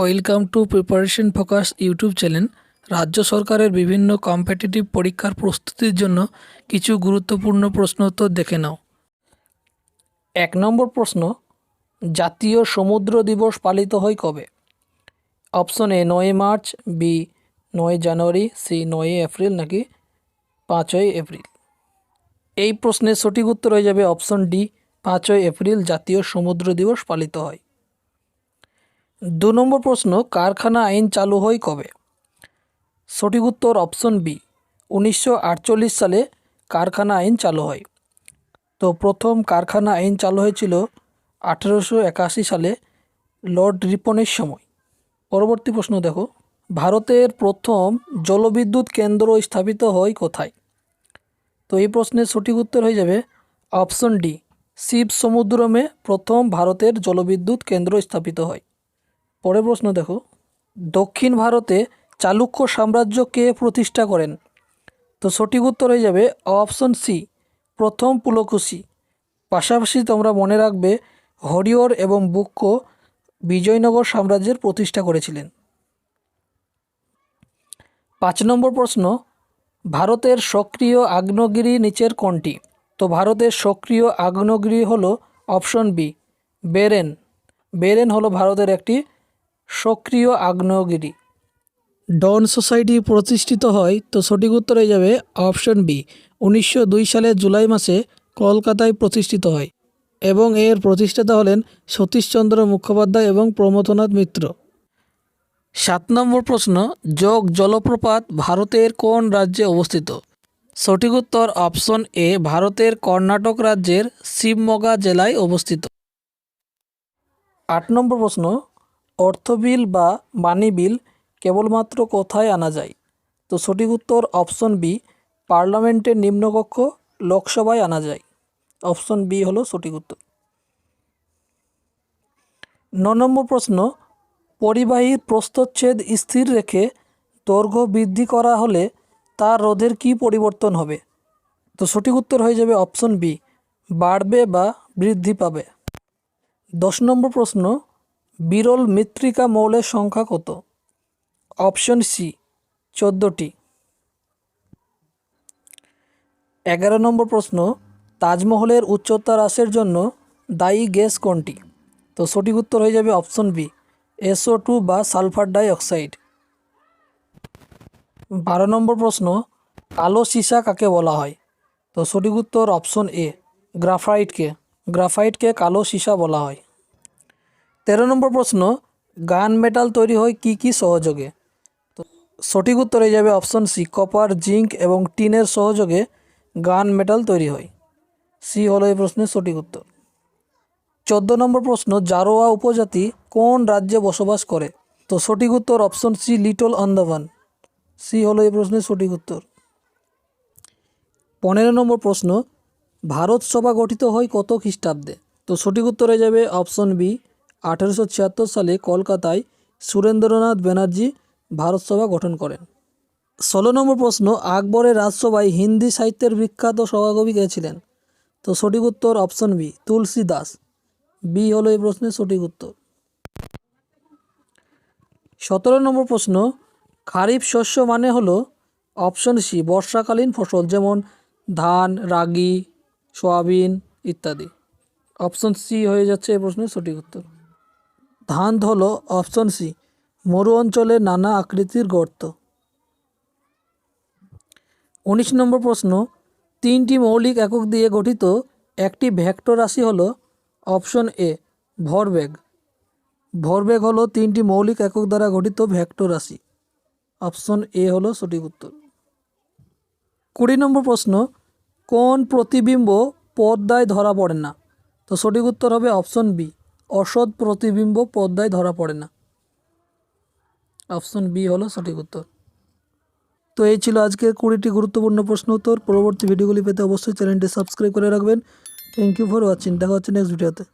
Welcome to preparation focus YouTube channel. রাজ্য সরকারের বিভিন্ন কম্পিটিটিভ পরীক্ষার প্রস্তুতির জন্য কিছু গুরুত্বপূর্ণ প্রশ্ন উত্তর দেখে নাও। এক নম্বর প্রশ্ন, জাতীয় সমুদ্র দিবস পালিত হয় কবে? অপশন এ, নয় মার্চ, বি, নয় জানুয়ারি, সি, নয় এপ্রিল নাকি পাঁচই এপ্রিল? এই প্রশ্নের সঠিক উত্তর হয়ে যাবে অপশন ডি, পাঁচই এপ্রিল জাতীয় সমুদ্র দিবস পালিত হয়। দু নম্বর প্রশ্ন, কারখানা আইন চালু হয় কবে? সঠিক উত্তর অপশন বি, উনিশশো আটচল্লিশ সালে কারখানা আইন চালু হয়। তো প্রথম কারখানা আইন চালু হয়েছিল আঠেরোশো একাশি সালে লর্ড রিপনের সময়। পরবর্তী প্রশ্ন দেখো, ভারতের প্রথম জলবিদ্যুৎ কেন্দ্র স্থাপিত হয় কোথায়? তো এই প্রশ্নের সঠিক উত্তর হয়ে যাবে অপশন ডি শিব সমুদ্রমে প্রথম ভারতের জলবিদ্যুৎ কেন্দ্র স্থাপিত হয়। পরের প্রশ্ন দেখো। দক্ষিণ ভারতে চালুক্য সাম্রাজ্য কে প্রতিষ্ঠা করেন। তো সঠিক উত্তর হয়ে যাবে অপশন সি, প্রথম পুলকুশি। পাশাপাশি তোমরা মনে রাখবে হরিহর এবং বুক্ক বিজয়নগর সাম্রাজ্যের প্রতিষ্ঠা করেছিলেন। পাঁচ নম্বর প্রশ্ন, ভারতের সক্রিয় আগ্নেয়গিরি নিচের কোনটি? তো ভারতের সক্রিয় আগ্নেয়গিরি হলো অপশন বি, বেরেন। বেরেন হলো ভারতের একটি সক্রিয় আগ্নেয়গিরি। ডন সোসাইটি প্রতিষ্ঠিত হয় তো সঠিক উত্তর হয়ে যাবে অপশন বি। উনিশশো দুই সালের জুলাই মাসে কলকাতায় প্রতিষ্ঠিত হয় এবং এর প্রতিষ্ঠাতা হলেন সতীশচন্দ্র মুখোপাধ্যায় এবং প্রমথনাথ মিত্র। সাত নম্বর প্রশ্ন যোগ জলপ্রপাত ভারতের কোন রাজ্যে অবস্থিত? সঠিক উত্তর অপশন এ ভারতের কর্ণাটক রাজ্যের শিবমোগা জেলায় অবস্থিত। আট নম্বর প্রশ্ন অর্থবিল বা মানি বিল কেবলমাত্র কোথায় আনা যায়? তো সঠিক উত্তর অপশন বি পার্লামেন্টের নিম্নকক্ষ লোকসভায় আনা যায়। অপশন বি হলো সঠিক উত্তর। ন নম্বর প্রশ্ন, পরিবাহীর প্রস্থচ্ছেদ স্থির রেখে দৈর্ঘ্য বৃদ্ধি করা হলে তার রোধের কী পরিবর্তন হবে? তো সঠিক উত্তর হয়ে যাবে অপশন বি বাড়বে বা বৃদ্ধি পাবে। দশ নম্বর প্রশ্ন বিরল মৃত্তিকা মৌলের সংখ্যা কত? অপশন সি চোদ্দোটি। এগারো নম্বর প্রশ্ন, তাজমহলের উচ্চতা হ্রাসের জন্য দায়ী গ্যাস কোনটি? তো সঠিক উত্তর হয়ে যাবে option B S O two বা সালফার ডাই অক্সাইড বারো নম্বর প্রশ্ন, কালো সীসা কাকে বলা হয়? তো সঠিক উত্তর অপশন এ গ্রাফাইটকে। গ্রাফাইটকে কালো সীসা বলা হয়। তেরো নম্বর প্রশ্ন, গান মেটাল তৈরি হয় কি কি সহযোগে? তো সঠিক উত্তর হয়ে যাবে অপশন সি, কপার, জিঙ্ক এবং টিনের সহযোগে গান মেটাল তৈরি হয়। সি হলো এই প্রশ্নের সঠিক উত্তর। চোদ্দ নম্বর প্রশ্ন, জারোয়া উপজাতি কোন রাজ্যে বসবাস করে? তো সঠিক উত্তর option C, little Andaman. C হলো এই প্রশ্নের সঠিক উত্তর। পনেরো নম্বর প্রশ্ন, ভারত সভা গঠিত হয় কত খ্রিস্টাব্দে? তো সঠিক উত্তর হয়ে যাবে অপশন বি আঠেরোশো ছিয়াত্তর সালে কলকাতায় সুরেন্দ্রনাথ ব্যানার্জি ভারতসভা গঠন করেন। ষোলো নম্বর প্রশ্ন, আকবরের রাজসভায় হিন্দি সাহিত্যের বিখ্যাত সভাকবি কে ছিলেন? তো সঠিক উত্তর option B, Tulsi Das. B হলো এই প্রশ্নের সঠিক উত্তর। সতেরো নম্বর প্রশ্ন, খারিফ শস্য মানে হলো অপশন সি, বর্ষাকালীন ফসল যেমন ধান, রাগি, সয়াবিন ইত্যাদি। অপশন সি হয়ে যাচ্ছে এই প্রশ্নের সঠিক উত্তর। ধান হল অপশন সি, মরু অঞ্চলে নানা আকৃতির গর্ত। উনিশ নম্বর প্রশ্ন, তিনটি মৌলিক একক দিয়ে গঠিত একটি ভেক্টর রাশি হলো অপশন এ, ভরবেগ। ভরবেগ হলো তিনটি মৌলিক একক দ্বারা গঠিত ভেক্টর রাশি। অপশন এ হলো সঠিক উত্তর। কুড়ি নম্বর প্রশ্ন, কোন প্রতিবিম্ব পদ্মায় ধরা পড়ে না? তো সঠিক উত্তর হবে অপশন বি। অসৎ প্রতিবিম্ব পদ্মায় ধরা পড়ে না। অপশন বি হলো সঠিক উত্তর। তো এই ছিল আজকের কুড়িটি গুরুত্বপূর্ণ প্রশ্ন উত্তর। পরবর্তী ভিডিওগুলি পেতে অবশ্যই চ্যানেলটি সাবস্ক্রাইব করে রাখবেন। থ্যাংক ইউ ফর ওয়াচিং দেখা হচ্ছে নেক্সট ভিডিওতে